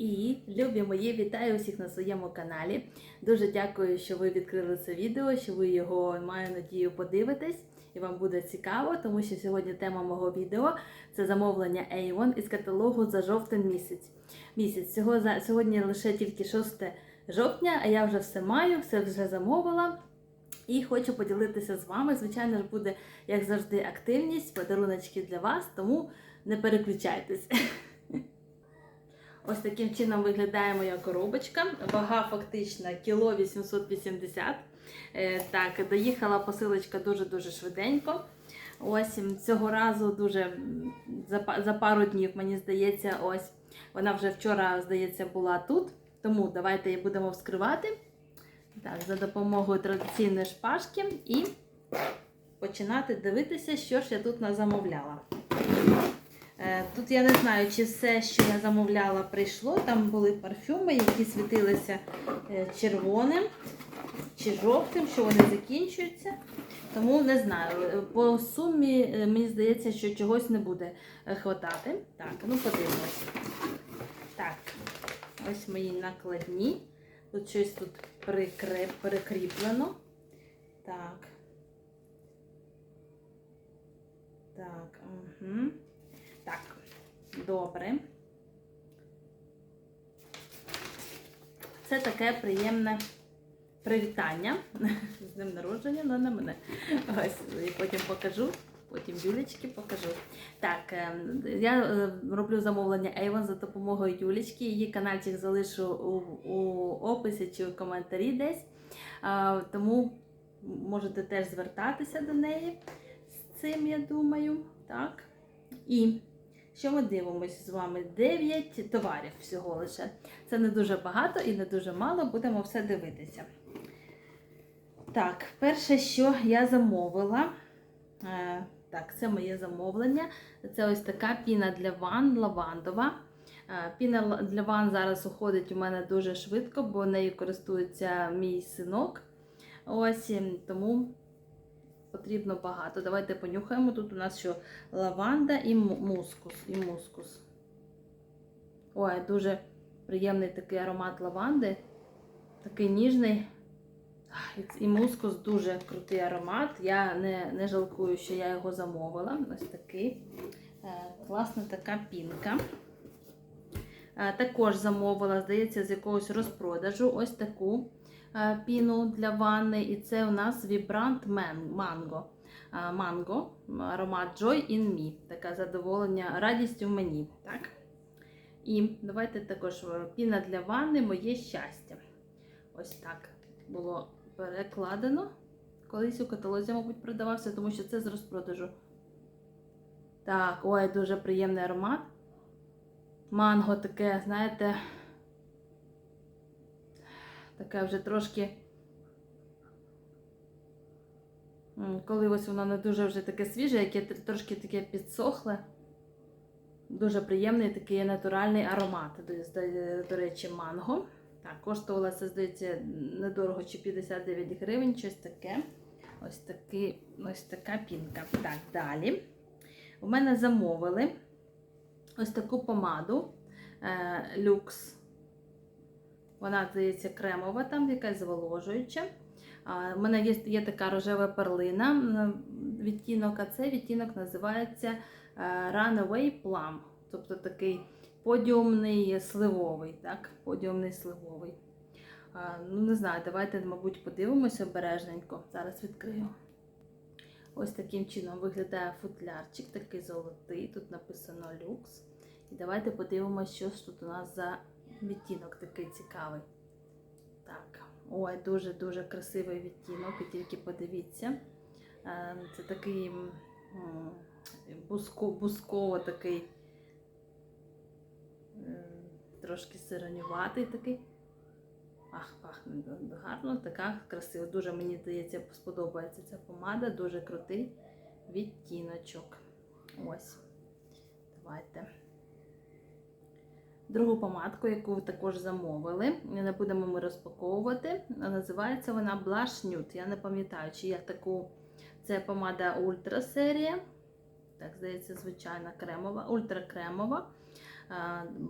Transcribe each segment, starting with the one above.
І, любі мої, вітаю усіх на своєму каналі. Дуже дякую, що ви відкрили це відео, що ви його маю надію подивитесь. І вам буде цікаво, тому що сьогодні тема мого відео це замовлення Avon із каталогу за жовтень місяць. Місяць Цього за сьогодні лише тільки 6 жовтня, а я вже все маю, все вже замовила. І хочу поділитися з вами. Звичайно ж, буде, як завжди, активність, подаруночки для вас, тому не переключайтесь. Ось таким чином виглядає моя коробочка. Вага фактично кіло 880. Е, Так, доїхала посилочка дуже-дуже швиденько. Ось цього разу дуже за, пару днів, мені здається, ось вона вже вчора, здається, була тут. Тому давайте її будемо вскривати. Так, за допомогою традиційної шпажки і починати дивитися, що ж я тут замовляла. Е, Тут я не знаю, чи все, що я замовляла, прийшло. Там були парфюми, які світилися е, червоним чи жовтим, що вони закінчуються. Тому не знаю. Е, По сумі мені здається, що чогось не буде хватати. Так, ну подивимось. Так, ось мої накладні. Тут щось тут прикреп, перекріплено. Так. Так, угу. Так, добре. Це таке приємне привітання з днем народження, але не мене. Ось, і потім покажу. Потім Юлічки покажу. Так, е, я е, роблю замовлення Avon за допомогою Юлічки. Її каналчик залишу у, у описі чи у коментарі десь. А, Тому можете теж звертатися до неї з цим, я думаю. Так. І що ми дивимося з вами? 9 товарів всього лише. Це не дуже багато і не дуже мало, будемо все дивитися. Так, перше, що я замовила. е, Так, це моє замовлення. Це ось така піна для ван лавандова. Е, Піна для ван зараз уходить у мене дуже швидко, бо нею користується мій синок. Ось ем, тому потрібно багато. Давайте понюхаємо. Тут у нас що лаванда і мускус. І мускус. Ой, дуже приємний такий аромат лаванди. Такий ніжний. І мускус дуже крутий аромат. Я не, не жалкую, що я його замовила. Ось такий. Е, класна така пінка. Е, також замовила, здається, з якогось розпродажу ось таку е, піну для ванни. І це у нас Mango. Е, Mango, аромат Joy in Me. Таке задоволення, радість у мені. Так? І давайте також е, піна для ванни Моє щастя. Ось так було перекладено. Колись у каталозі, мабуть, продавався, тому що це з розпродажу. Так, ой, дуже приємний аромат. Манго таке, знаєте, таке вже трошки. Коли ось воно не дуже вже таке свіже, яке трошки таке підсохле. Дуже приємний такий натуральний аромат. До, речі, манго. Так, коштувала це, здається, недорого чи 59 гривень, щось таке. Ось, такий, ось така пінка. Так, далі. У мене замовили ось таку помаду е, люкс. Вона, здається, кремова, там якась зволожуюча. У мене є, є така рожева перлина відтінок, а цей відтінок називається е, Runaway Plum. Тобто такий подіумний сливовий. Так? Подіумний сливовий. Ну, не знаю, давайте, мабуть, подивимося обережненько. Зараз відкрию. Ось таким чином виглядає футлярчик, такий золотий. Тут написано люкс. І давайте подивимося, що ж тут у нас за відтінок такий цікавий. Так, ой, дуже-дуже красивий відтінок, і тільки подивіться. Е, Це такий бусково такий, трошки сиронюватий такий. Ах, пахне гарно, така красива. Дуже мені здається, сподобається ця помада, дуже крутий відтіночок. Ось. Давайте. Другу помадку, яку також замовили, не будемо ми розпаковувати. Називається вона Blush Nude. Я не пам'ятаю, чи я таку. Це помада Ультра серія. Так, здається, звичайна кремова, ультракремова.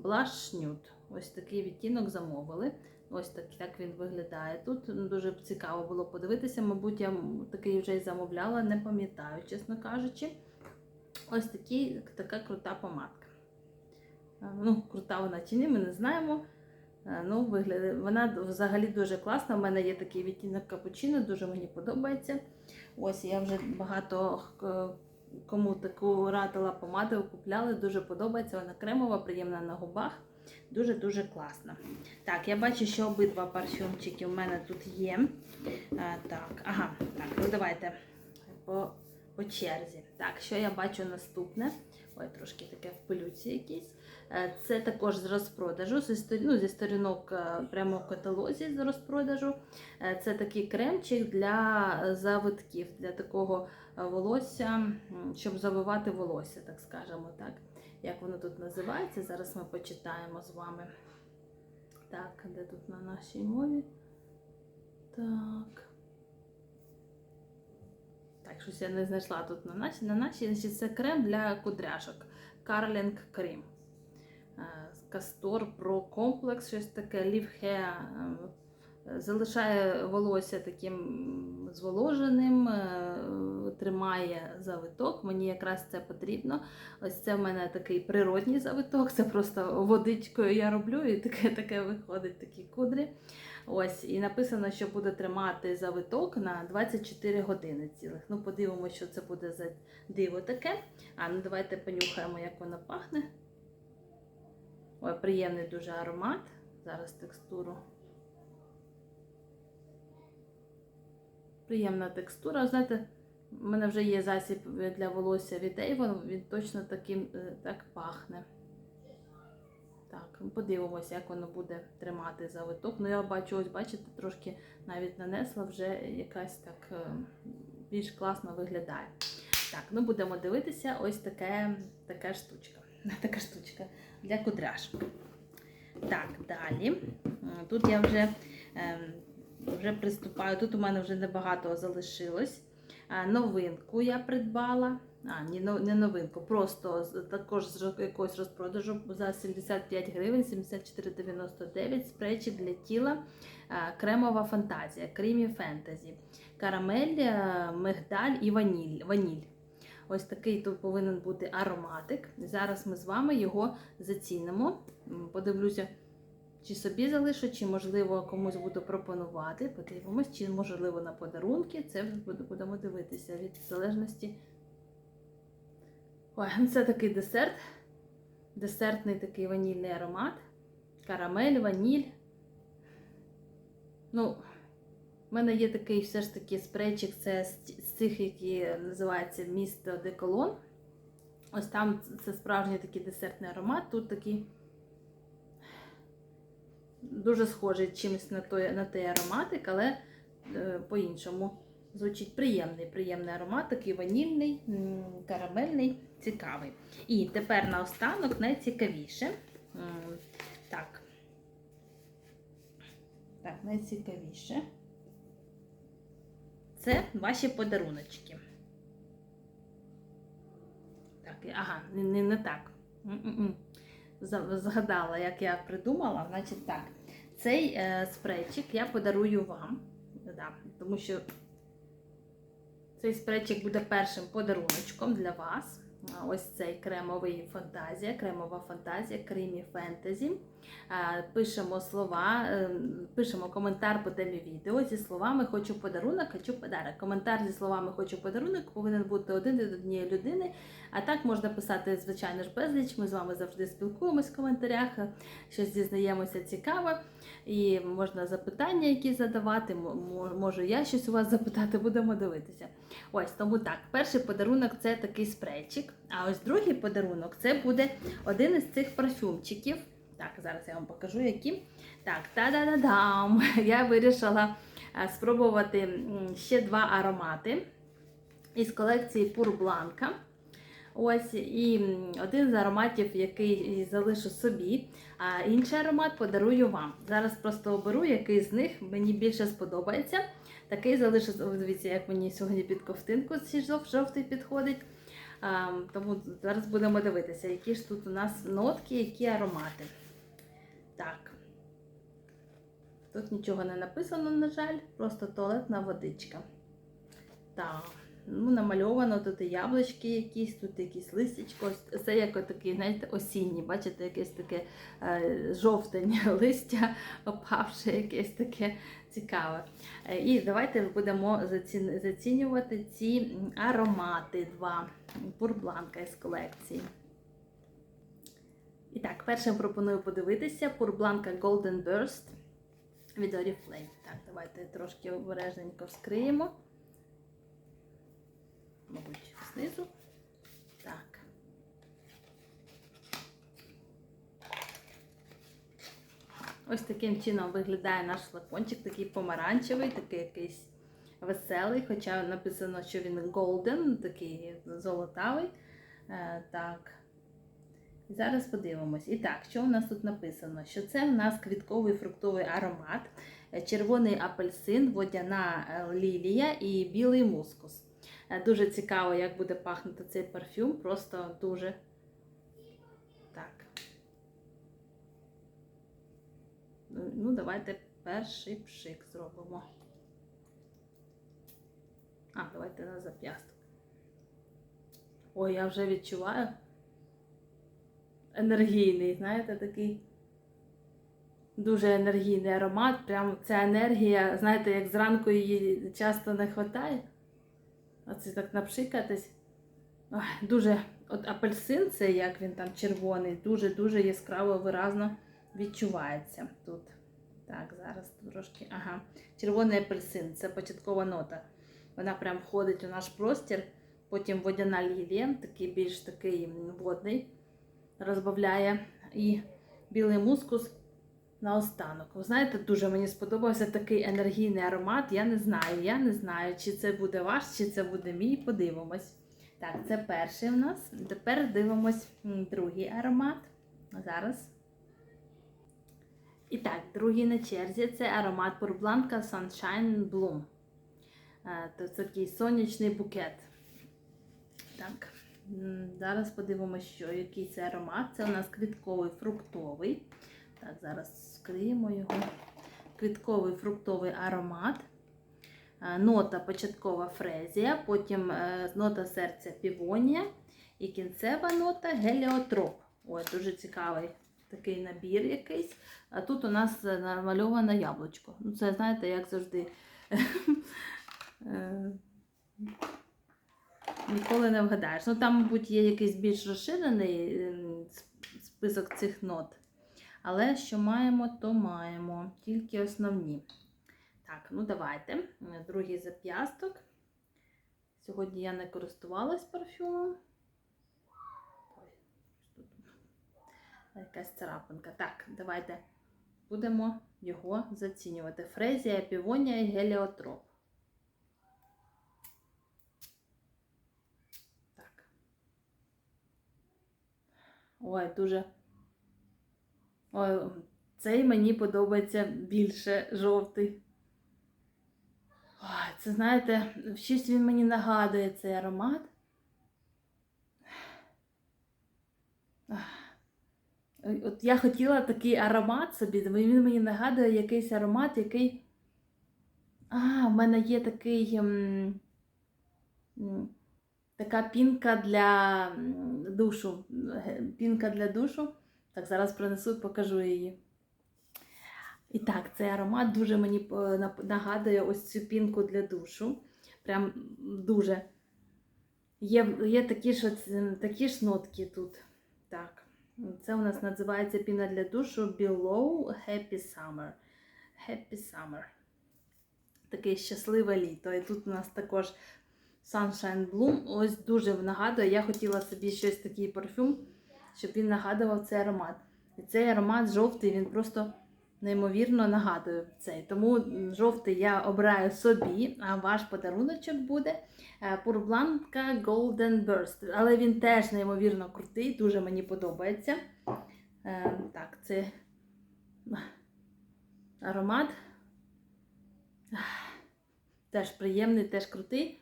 Blush Nude. Ось такий відтінок замовили. Ось так, так він виглядає тут. Ну, Дуже цікаво було подивитися. Мабуть, я такий вже й замовляла, не пам'ятаю, чесно кажучи. Ось такий, така крута помадка. Е, Ну, крута вона чи ні, ми не знаємо. Е, Ну, виглядає, вона взагалі дуже класна. У мене є такий відтінок капучино, дуже мені подобається. Ось я вже багато кому таку радила помаду, купляли, дуже подобається. Вона кремова, приємна на губах. Дуже-дуже класна. Так, я бачу, що обидва парфюмчики у мене тут є. Е, так, ага, так, ну давайте по, по черзі. Так, що я бачу наступне? Ой, трошки таке в пилюці якісь. Е, Це також з розпродажу, ну, зі сторінок е, прямо в каталозі з розпродажу. Це такий кремчик для завитків, для такого волосся, щоб завивати волосся, так скажемо так. Як воно тут називається? Зараз ми почитаємо з вами. Так, де тут на нашій мові? Так. Так, щось я не знайшла тут на нашій. На нашій значить, це крем для кудряшок. Carling Cream. Е, Кастор Pro Complex, щось таке, Live Hair. е, Залишає волосся таким зволоженим, е, тримає завиток. Мені якраз це потрібно. Ось це в мене такий природній завиток, це просто водичкою я роблю, і таке таке виходить такі кудрі. Ось, і написано, що буде тримати завиток на 24 години цілих. Ну, подивимося, що це буде за диво таке. А ну давайте понюхаємо, як воно пахне. Ой, приємний дуже аромат. Зараз текстуру. Приємна текстура. Знаєте, у мене вже є засіб для волосся від Avon, він точно таким е, так пахне. Так, подивимося, як воно буде тримати завиток. Ну, я бачу, ось бачите, трошки навіть нанесла вже якась так е, більш класно виглядає. Так, ну будемо дивитися, ось таке, така штучка. Така штучка для кудряшок. Так, далі. Тут я вже, ем, вже приступаю. Тут у мене вже небагато залишилось. Новинку я придбала. А, ні, не новинку, просто також з якогось розпродажу за 75 гривень, 74,99 спрейчик для тіла. Кремова фантазія, кремі фентезі, карамель, е, мигдаль і ваніль. ваніль. Ось такий тут повинен бути ароматик. Зараз ми з вами його зацінимо. Подивлюся, чи собі залишу, чи можливо комусь буду пропонувати. Подивимось, чи можливо на подарунки. Це вже будемо дивитися від залежності. Ой, це такий десерт. Десертний такий ванільний аромат. Карамель, ваніль. Ну, у мене є такий все ж таки спрейчик, це з цих, які називаються місто Деколон. Ось там це справжній такий десертний аромат. Тут такий дуже схожий чимось на той, на той ароматик, але е, по-іншому. Звучить приємний, приємний аромат, такий ванільний, м, карамельний, цікавий. І тепер наостанок найцікавіше. Так. Так, найцікавіше. Це ваші подаруночки. Так, ага, не, не, не так. М-м-м. За- Згадала, як я придумала. Значить так, цей е, спрейчик я подарую вам. Да, тому що цей спрейчик буде першим подаруночком для вас. Ось цей кремовий фантазія, кремова фантазія, кремі фентезі. А, Пишемо слова, е, пишемо коментар по темі відео зі словами Хочу подарунок, хочу подарок. Коментар зі словами Хочу подарунок повинен бути один від однієї людини. А так можна писати, звичайно ж, безліч. Ми з вами завжди спілкуємось в коментарях, щось дізнаємося цікаве. І можна запитання, які задавати. мо- мо- Можу я щось у вас запитати, будемо дивитися. Ось тому так. Перший подарунок це такий спрейчик. А ось другий подарунок це буде один із цих парфюмчиків. Так, зараз я вам покажу, які. Так, та-да-да-дам! Я вирішила е, спробувати ще два аромати із колекції Blanca. Ось і один з ароматів, який залишу собі, а інший аромат подарую вам. Зараз просто оберу, який з них мені більше сподобається. Такий залишу, дивіться, як мені сьогодні під ковтинку жовтий підходить. Тому зараз будемо дивитися, які ж тут у нас нотки, які аромати. Так. Тут нічого не написано, на жаль, просто туалетна водичка. Так, ну, намальовано тут і яблучки якісь, тут якісь листячко. Це як такий, знаєте, осінній, бачите, якесь таке е, жовтень листя, опавше, якесь таке цікаве. Е, І давайте будемо заці- зацінювати ці аромати два пурбланка із колекції. І так, першим пропоную подивитися пурбланка Golden Burst від Oriflame. Так, давайте трошки обережненько вскриємо. Мабуть, знизу. Так. Ось таким чином виглядає наш флакончик, такий помаранчевий, такий якийсь веселий, хоча написано, що він golden, такий золотавий. Е, так. Зараз подивимось. І так, що у нас тут написано? Що це в нас квітковий фруктовий аромат, е, червоний апельсин, водяна е, лілія і білий мускус. Е, Дуже цікаво, як буде пахнути цей парфюм. Просто дуже так. Ну, ну, давайте перший пшик зробимо. А, давайте на зап'ясток. Ой, я вже відчуваю енергійний, знаєте, такий дуже енергійний аромат. Прям ця енергія, знаєте, як зранку її часто не вистачає. Оце так напшикатись. Ой, дуже, от апельсин, це як він там червоний, дуже-дуже яскраво виразно відчувається тут. Так, зараз трошки. Ага. Червоний апельсин це початкова нота. Вона прям входить у наш простір. Потім водяна лілія, такий більш такий водний, розбавляє. І білий мускус наостанок. Ви знаєте, дуже мені сподобався такий енергійний аромат. Я не знаю, я не знаю, чи це буде ваш, чи це буде мій. Подивимось. Так, це перший у нас. Тепер дивимось другий аромат. Зараз. І так, другий на черзі це аромат Purblанка Sunshine Bloom. Е, це такий сонячний букет. Так, зараз подивимося, що який це аромат. Це у нас квітковий фруктовий. Так, зараз скриємо його. Квітковий фруктовий аромат. Е, Нота початкова фрезія, потім е, нота серця півонія і кінцева нота геліотроп. Ой, дуже цікавий такий набір якийсь. А тут у нас е, намальоване яблучко. Ну, це, знаєте, як завжди. Ніколи не вгадаєш. Ну, там, мабуть, є якийсь більш розширений ем, список цих нот. Але що маємо, то маємо. Тільки основні. Так, ну давайте. Другий зап'ясток. Сьогодні я не користувалась парфюмом. Якась царапинка. Так, давайте будемо його зацінювати. Фрезія, півонія і геліотроп. Ой, дуже. Ой, цей мені подобається більше жовтий. Ой, це знаєте, щось він мені нагадує цей аромат. От я хотіла такий аромат собі, він мені нагадує якийсь аромат, який. А, в мене є такий. ем, Така пінка для душу. Пінка для душу. Так, зараз принесу, покажу її. І так, цей аромат дуже мені е, нагадує ось цю пінку для душу. Прям дуже. Є, є такі ж, такі ж нотки тут. Так. Це у нас називається піна для душу Below Happy Summer. Happy Summer. Таке щасливе літо. І тут у нас також Sunshine Bloom. Ось дуже нагадує. Я хотіла собі щось такий парфюм, щоб він нагадував цей аромат. І цей аромат жовтий, він просто неймовірно нагадує цей. Тому жовтий я обираю собі, а ваш подаруночок буде е, Purblанка Golden Burst. Але він теж неймовірно крутий, дуже мені подобається. Е, Так, це аромат. Теж приємний, теж крутий.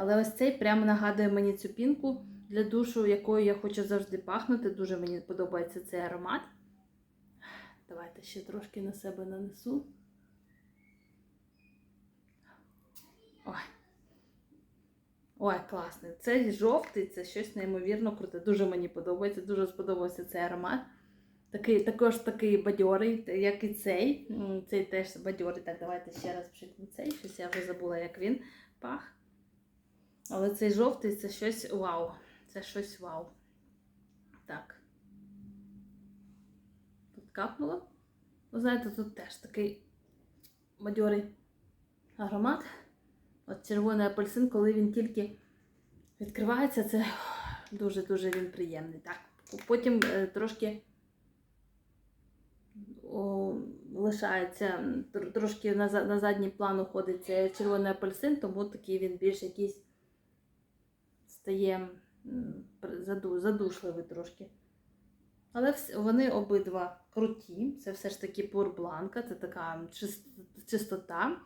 Але ось цей прямо нагадує мені цю пінку для душу, якою я хочу завжди пахнути. Дуже мені подобається цей аромат. давайте ще трошки на себе нанесу. Ой. Ой, класний. Цей жовтий, це щось неймовірно круте. Дуже мені подобається, дуже сподобався цей аромат. Такий, також такий бадьорий, як і цей. Цей теж бадьорий. Так, давайте ще раз пшикну цей. Щось я вже забула, як він пах. Але цей жовтий це щось вау. Це щось вау. Так. Тут капнуло. Ви знаєте, тут теж такий бадьорий аромат. От червоний апельсин, коли він тільки відкривається, це дуже-дуже він приємний. Так. Потім е, трошки о, лишається, трошки на, на задній план уходить цей червоний апельсин, тому такий він більш якийсь стає задушливий трошки. Але вони обидва круті. Це все ж таки пурбланка, це така чистота.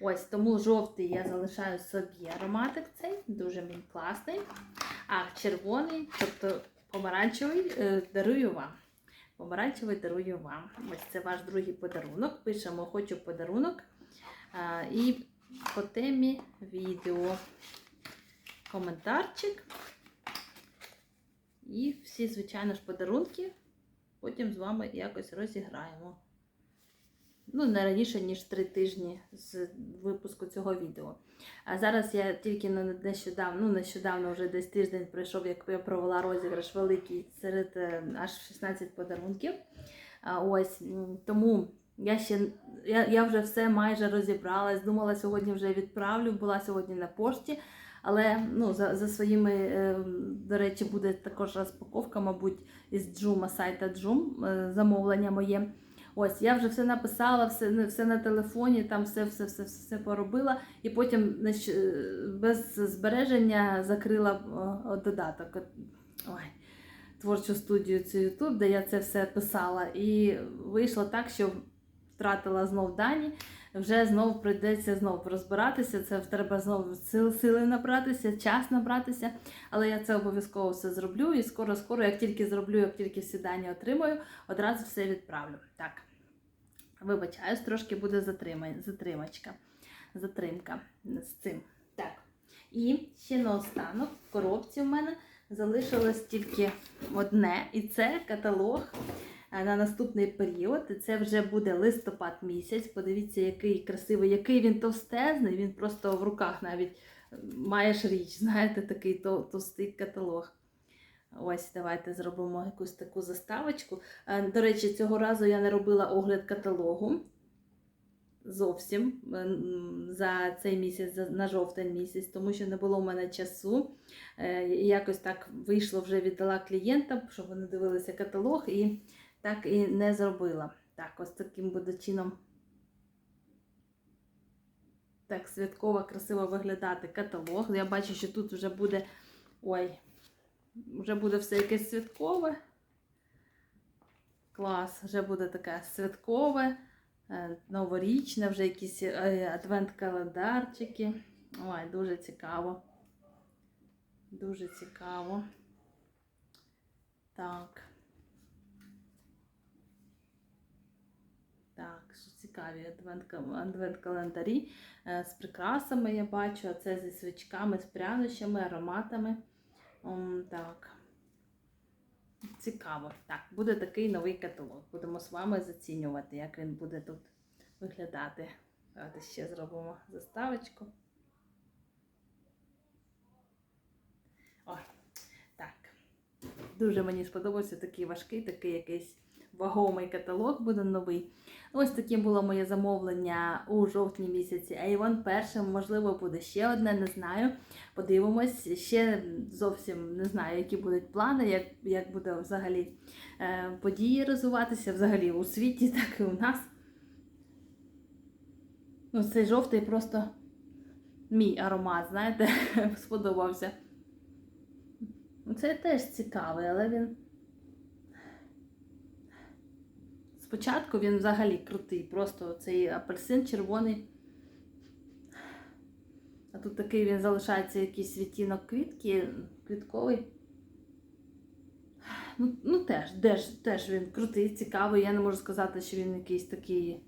Ось тому жовтий я залишаю собі ароматик цей, дуже він класний. А червоний, тобто помаранчевий, е, дарую вам. Помаранчевий дарую вам. Ось це ваш другий подарунок. Пишемо Хочу подарунок. І по темі відео коментарчик. І всі, звичайно ж, подарунки потім з вами якось розіграємо. Ну, не раніше, ніж три тижні з випуску цього відео. А зараз я тільки нещодавно, ну нещодавно вже десь тиждень пройшов, як я провела розіграш великий серед е, аж 16 подарунків. А, ось тому я ще я, я вже все майже розібралась. Думала, сьогодні вже відправлю, була сьогодні на пошті. Але ну, за, за своїми, е, до речі, буде також розпаковка, мабуть, із Джума, сайта Джум, е, замовлення моє. Ось, я вже все написала, все, все на телефоні, там все, все, все, все поробила, і потім е, без збереження закрила додаток. Ой, творчу студію цю YouTube, де я це все писала. І вийшло так, що втратила знов дані. Вже знов прийдеться знов розбиратися. Це треба знову сил, сили набратися, час набратися. Але я це обов'язково все зроблю. І скоро-скоро, як тільки зроблю, як тільки всі дані отримаю, одразу все відправлю. Так. Вибачаюсь, трошки буде затрима- затримачка. Затримка з цим. Так. І ще наостанок в коробці в мене залишилось тільки одне, і це каталог на наступний період. Це вже буде листопад місяць. Подивіться, який красивий, який він товстезний. Він просто в руках навіть е, маєш річ, знаєте, такий товстий каталог. Ось, давайте зробимо якусь таку заставочку. Е, До речі, цього разу я не робила огляд каталогу зовсім е, за цей місяць, на жовтень місяць, тому що не було в мене часу. Е, Якось так вийшло, вже віддала клієнтам, щоб вони дивилися каталог, і так і не зробила. Так, ось таким буде чином. Так, святково, красиво виглядати каталог. Я бачу, що тут вже буде. Ой, вже буде все якесь святкове. Клас, вже буде таке святкове, е, новорічне, вже якісь е, адвент-календарчики. Ой, дуже цікаво. Дуже цікаво. Так. Так, що цікаві адвент- адвент-календарі е, з прикрасами я бачу, а це зі свічками, з прянощами, ароматами. Ом, так. Цікаво. Так, буде такий новий каталог. Будемо з вами зацінювати, як він буде тут виглядати. Давайте ще зробимо заставочку. О, так. Дуже мені сподобався такий важкий, такий якийсь вагомий каталог буде новий. Ось таке було моє замовлення у жовтні місяці. Avon першим, можливо, буде ще одне, не знаю. Подивимось. Ще зовсім не знаю, які будуть плани, як, як буде взагалі е, події розвиватися взагалі у світі, так і у нас. Ну, цей жовтий просто мій аромат, знаєте, сподобався. Ну, Це теж цікавий, але він. Спочатку він взагалі крутий, просто цей апельсин червоний. А тут такий він залишається якийсь відтінок квітки, квітковий. ну, ну теж, теж, теж він крутий, цікавий. Я не можу сказати, що він якийсь такий.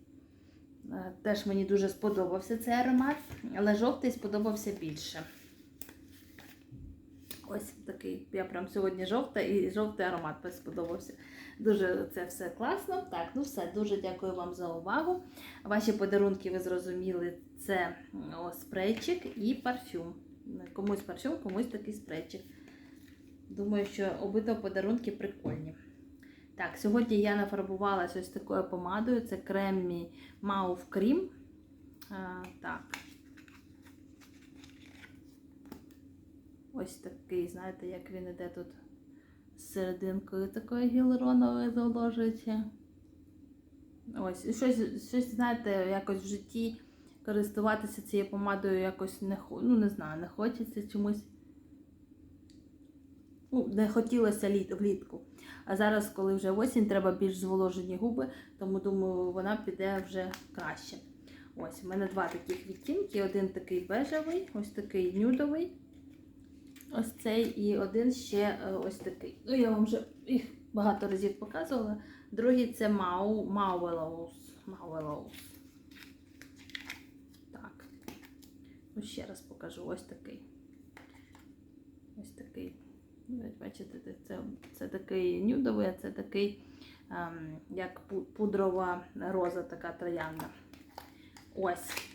е, Теж мені дуже сподобався цей аромат, але жовтий сподобався більше. Ось такий. Я прям сьогодні жовта і жовтий аромат сподобався. Дуже це все класно. Так, ну все, дуже дякую вам за увагу. Ваші подарунки, ви зрозуміли, це о, спрейчик і парфюм. Комусь парфюм, комусь такий спрейчик. Думаю, що обидва подарунки прикольні. Так, сьогодні я нафарбувалася ось такою помадою. Це Mauve Cream. А, так. Ось такий, знаєте, як він іде тут з серединкою такої гіалуронової заложується. Ось, щось, щось, знаєте, якось в житті користуватися цією помадою якось не ну, не знаю, не хочеться чомусь. Ну, не хотілося літ, влітку. А зараз, коли вже осінь, треба більш зволожені губи, тому думаю, вона піде вже краще. Ось, у мене два таких відтінки. Один такий бежевий, ось такий нюдовий. Ось цей і один ще е, ось такий. Ну, я вам вже їх багато разів показувала. Другий це Мау, Мауелоус. Мауелоус. Так. Ну, ще раз покажу. Ось такий. Ось такий. Бачите, це, це такий нюдовий, а це такий, ем, як пудрова роза, така троянда. Ось.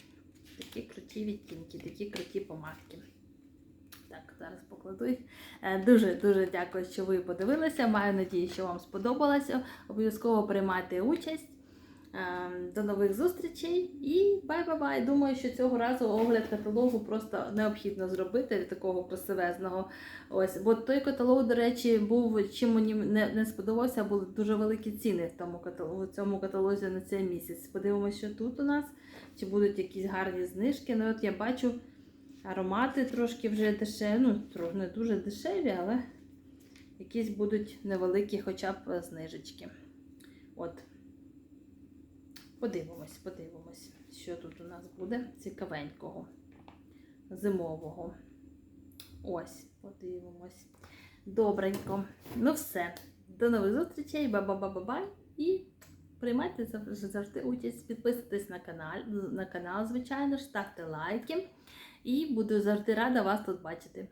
Такі круті відтінки, такі круті помадки. Зараз покладу їх. Е, Дуже дуже дякую, що ви подивилися. Маю надію, що вам сподобалося. Обов'язково приймайте участь. Е, До нових зустрічей і бай-бай-бай. Думаю, що цього разу огляд каталогу просто необхідно зробити такого красивезного. Ось, бо той каталог, до речі, був чим мені не, не сподобався, були дуже великі ціни в тому каталогу, в цьому каталозі на цей місяць. Подивимося, що тут у нас, чи будуть якісь гарні знижки. Ну, от я бачу. Аромати трошки вже дешеві, ну, не дуже дешеві, але якісь будуть невеликі хоча б е, знижечки. От. Подивимось, подивимось, що тут у нас буде цікавенького, зимового. Ось, подивимось. Добренько. Ну все. До нових зустрічей. Ба-ба-ба-ба-бай. І приймайте завжди участь, підписуйтесь на канал, на канал, звичайно ж, ставте лайки. І буду завжди рада вас тут бачити.